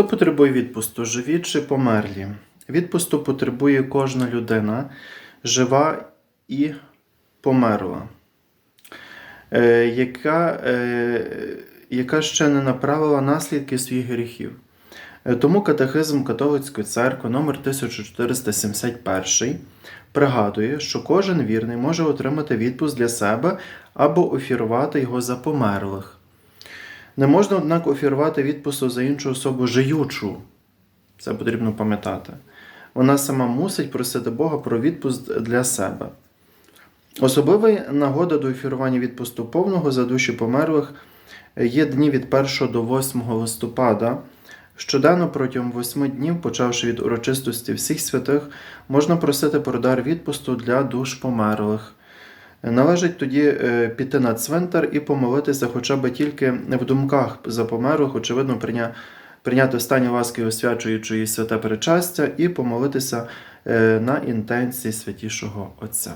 Хто потребує відпусту, живі чи померлі? Відпусту потребує кожна людина, жива і померла, е, яка, е, яка ще не направила наслідки своїх гріхів. Е, Тому катехизм католицької церкви номер 1471 пригадує, що кожен вірний може отримати відпуск для себе або офірувати його за померлих. Не можна, однак, офірувати відпусту за іншу особу жиючу. Це потрібно пам'ятати. Вона сама мусить просити Бога про відпуск для себе. Особливою нагода до офірування відпусту повного за душі померлих є дні від 1 до 8 листопада. Щоденно протягом восьми днів, почавши від урочистості всіх святих, можна просити про дар відпусту для душ померлих. Належить тоді е, піти на цвинтар і помолитися хоча б тільки в думках за померлих, очевидно, прийня- прийняти останні ласки освячуючої святе причастя і помолитися е, на інтенції святішого Отця.